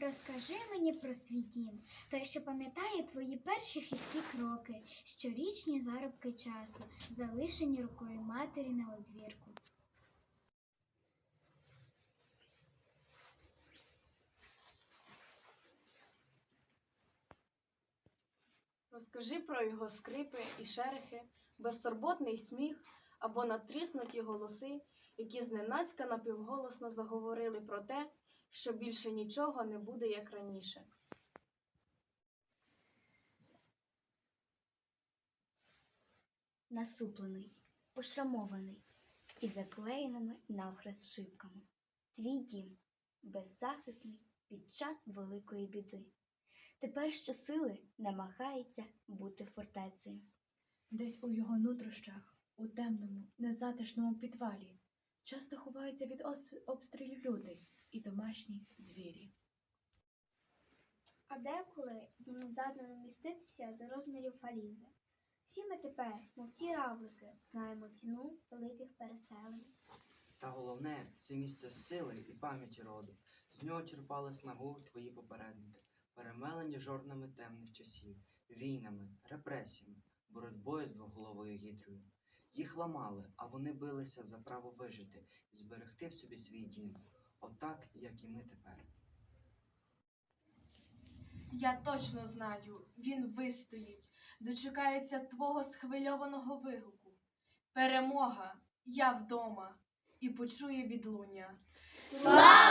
Розкажи мені про свій дім, той, що пам'ятає твої перші хиткі кроки, щорічні заробки часу, залишені рукою матері на одвірку. Розкажи про його скрипи і шерехи, безтурботний сміх або натріснуті голоси, які зненацька напівголосно заговорили про те, що більше нічого не буде як раніше. насуплений, пошрамований і заклеєними навхрест шибками. Твій дім беззахисний під час великої біди. Тепер щосили намагається бути фортецею. Десь у його нутрощах, у темному, незатишному підвалі, часто ховаються від обстрілів люди і домашні звірі. А деколи він здатний вміститися до розмірів валізи. Всі ми тепер, мов ті равлики, знаємо ціну великих переселень. Та головне це місце сили і пам'яті роду. З нього черпали снагу твої попередники, перемелені жорнами темних часів, війнами, репресіями, боротьбою з двоголовою гідрою. Їх ламали, а вони билися за право вижити і зберегти в собі свій дім, отак, як і ми тепер. Я точно знаю, він вистоїть, дочекається твого схвильованого вигуку. Перемога, я вдома, і почує відлуння. Слава!